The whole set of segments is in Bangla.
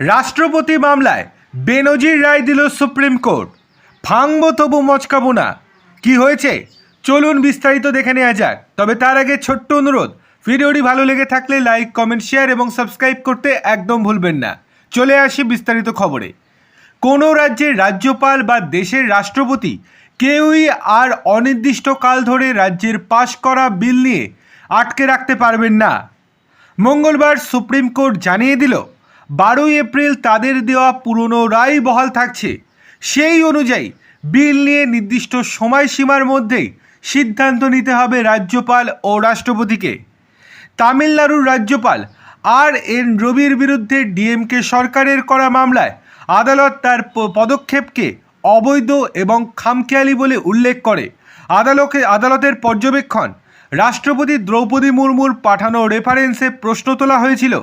রাষ্ট্রপতি মামলায় বেনজির রায় দিল সুপ্রিম কোর্ট। ভাঙব তবু মচকাবো না কি হয়েছে? চলুন বিস্তারিত দেখে নেওয়া যাক। তবে তার আগে ছোট্ট অনুরোধ, ভিডিওটি ভালো লেগে থাকলে লাইক, কমেন্ট, শেয়ার এবং সাবস্ক্রাইব করতে একদম ভুলবেন না। চলে আসি বিস্তারিত খবরে। কোনো রাজ্যের রাজ্যপাল বা দেশের রাষ্ট্রপতি কেউই আর অনির্দিষ্টকাল ধরে রাজ্যের পাশ করা বিল নিয়ে আটকে রাখতে পারবেন না। মঙ্গলবার সুপ্রিম কোর্ট জানিয়ে দিল বারোই এপ্রিল তাদের দেওয়া পুরনো রায় বহাল থাকছে। সেই অনুযায়ী বিল নিয়ে নির্দিষ্ট সময়সীমার মধ্যেই সিদ্ধান্ত নিতে হবে রাজ্যপাল ও রাষ্ট্রপতিকে। তামিলনাড়ুর রাজ্যপাল আর এন রবির বিরুদ্ধে ডিএমকে সরকারের করা মামলায় আদালত তার পদক্ষেপকে অবৈধ এবং খামখেয়ালি বলে উল্লেখ করে। আদালতে আদালতের পর্যবেক্ষণ রাষ্ট্রপতি দ্রৌপদী মুর্মুর পাঠানো রেফারেন্সে প্রশ্ন তোলা হয়েছিল,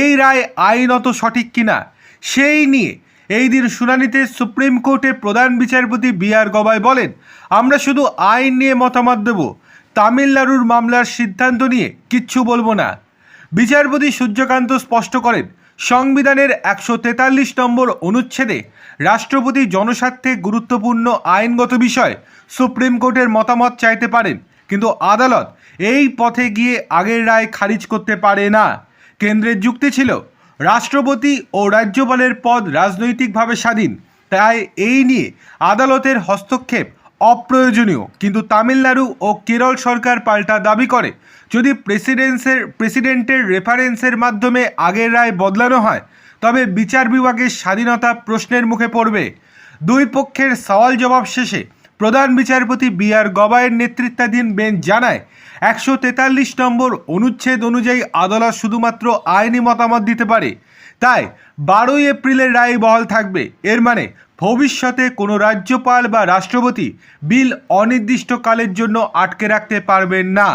এই রায় আইনত সঠিক কিনা? সেই নিয়ে এই দিন শুনানিতে সুপ্রিম কোর্টে প্রধান বিচারপতি বি আর গবাই বলেন, আমরা শুধু আইন নিয়ে মতামত দেব, তামিলনাড়ুর মামলার সিদ্ধান্ত নিয়ে কিচ্ছু বলব না। বিচারপতি সূর্যকান্ত স্পষ্ট করেন, সংবিধানের একশো তেতাল্লিশ নম্বর অনুচ্ছেদে রাষ্ট্রপতি জনস্বার্থে গুরুত্বপূর্ণ আইনগত বিষয় সুপ্রিম কোর্টের মতামত চাইতে পারেন। কিন্তু আদালত এই পথে গিয়ে আগের রায় খারিজ করতে পারে না। কেন্দ্রের যুক্তি ছিল, রাষ্ট্রপতি ও রাজ্যপালের পদ রাজনৈতিকভাবে স্বাধীন। তাই এই নিয়ে আদালতের হস্তক্ষেপ অপ্রয়োজনীয়। কিন্তু তামিলনাড়ু ও কেরল সরকার পাল্টা দাবি করে, যদি প্রেসিডেন্সের, প্রেসিডেন্টের রেফারেন্সের মাধ্যমে আগের রায় বদলানো হয়, তবে বিচার বিভাগের স্বাধীনতা প্রশ্নের মুখে পড়বে। দুই পক্ষের সওয়াল জবাব শেষে প্রধান বিচারপতি বি আর গবাইয়ের নেতৃত্বাধীন বেঞ্চ জানায়, একশো তেতাল্লিশ নম্বর অনুচ্ছেদ অনুযায়ী আদালত শুধুমাত্র আইনি মতামত দিতে পারে। তাই বারোই এপ্রিলের রায় বহাল থাকবে। এর মানে ভবিষ্যতে কোনো রাজ্যপাল বা রাষ্ট্রপতি বিল অনির্দিষ্টকালের জন্য আটকে রাখতে পারবেন না।